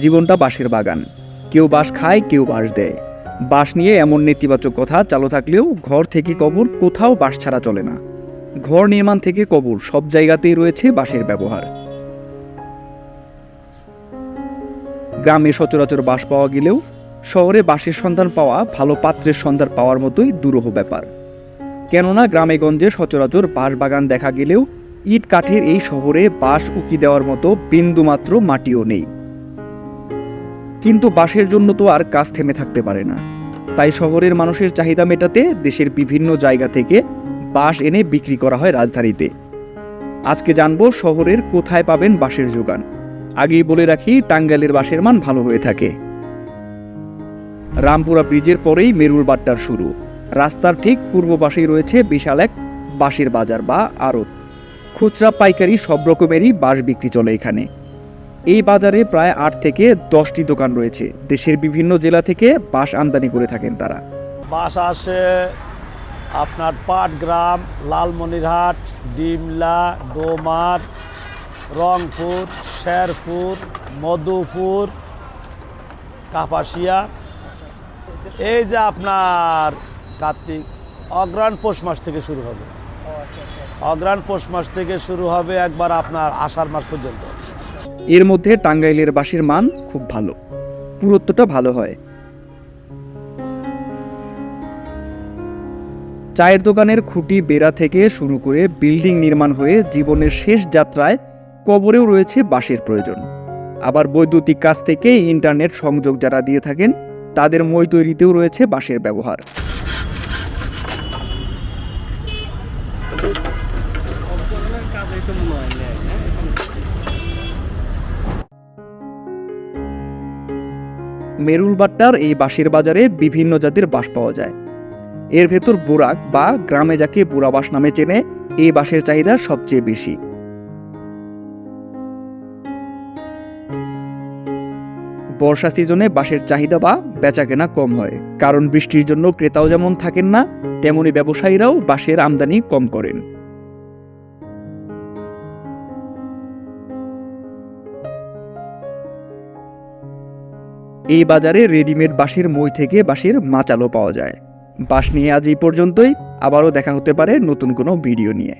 জীবনটা বাঁশের বাগান। কেউ বাঁশ খায়, কেউ বাঁশ দেয়। বাঁশ নিয়ে এমন নেতিবাচক কথা চালু থাকলেও ঘর থেকে কবর কোথাও বাঁশ ছাড়া চলে না। ঘর নির্মাণ থেকে কবর সব জায়গাতেই রয়েছে বাঁশের ব্যবহার। গ্রামে সচরাচর বাঁশ পাওয়া গেলেও শহরে বাঁশের সন্ধান পাওয়া, ভালো পাত্রের সন্ধান পাওয়ার মতোই দুরূহ ব্যাপার। কেননা গ্রামে গঞ্জে সচরাচর বাঁশ বাগান দেখা গেলেও ইট কাঠের এই শহরে বাঁশ উকি দেওয়ার মতো বিন্দুমাত্র মাটিও নেই। কিন্তু বাসের জন্য তো আর কাজ থেমে থাকতে পারে না। তাই শহরের মানুষের চাহিদা মেটাতে দেশের বিভিন্ন জায়গা থেকে বাঁশ এনে বিক্রি করা হয় রাজধানীতে। আজকে জানব শহরের কোথায় পাবেন বাঁশের যোগান। আগেই বলে রাখি, টাঙ্গাইলের বাঁশের মান ভালো হয়ে থাকে। রামপুরা ব্রিজের পরেই মেরুল বাড্ডার শুরু। রাস্তার ঠিক পূর্ব পাশেই রয়েছে বিশাল এক বাঁশের বাজার বা আড়ত। খুচরা পাইকারি সব রকমেরই বাঁশ বিক্রি চলে এখানে। এই বাজারে প্রায় আট থেকে দশটি দোকান রয়েছে। দেশের বিভিন্ন জেলা থেকে বাঁশ আমদানি করে থাকেন তারা। বাস আসে আপনার পাটগ্রাম লালমনিরহাট ডিমলা ডোমার রংপুর শেরপুর মধুপুর কাপাসিয়া। এই যে আপনার কার্তিক অগ্রাণ পৌষ মাস থেকে শুরু হবে। অগ্রাণ পৌষ মাস থেকে শুরু হবে একবার আপনার আষাঢ় মাস পর্যন্ত। এর মধ্যে টাঙ্গাইলের বাঁশের মান খুব ভালো। পুরত্বটা ভালো হয়। চায়ের দোকানের খুঁটি বেড়া থেকে শুরু করে বিল্ডিং নির্মাণ হয়ে জীবনের শেষ যাত্রায় কবরেও রয়েছে বাঁশের প্রয়োজন। আবার বৈদ্যুতিক কাজ থেকে ইন্টারনেট সংযোগ যারা দিয়ে থাকেন, তাদের মই তৈরিতেও রয়েছে বাঁশের ব্যবহার। মেরুলবাট্টার এই বাঁশের বাজারে বিভিন্ন জাতের বাঁশ পাওয়া যায়। এর ভেতর বুরাক বা গ্রামে যাকে বুড়া বাঁশ নামে চেনে, এই বাঁশের চাহিদা সবচেয়ে বেশি। বর্ষা সিজনে বাঁশের চাহিদা বা বেচাকেনা কম হয়, কারণ বৃষ্টির জন্য ক্রেতাও যেমন থাকেন না, তেমনি ব্যবসায়ীরাও বাঁশের আমদানি কম করেন। এই বাজারে রেডিমেড বাঁশের মই থেকে বাঁশের মাচালও পাওয়া যায়। বাঁশ নিয়ে আজ এই পর্যন্তই। আবারও দেখা হতে পারে নতুন কোনো ভিডিও নিয়ে।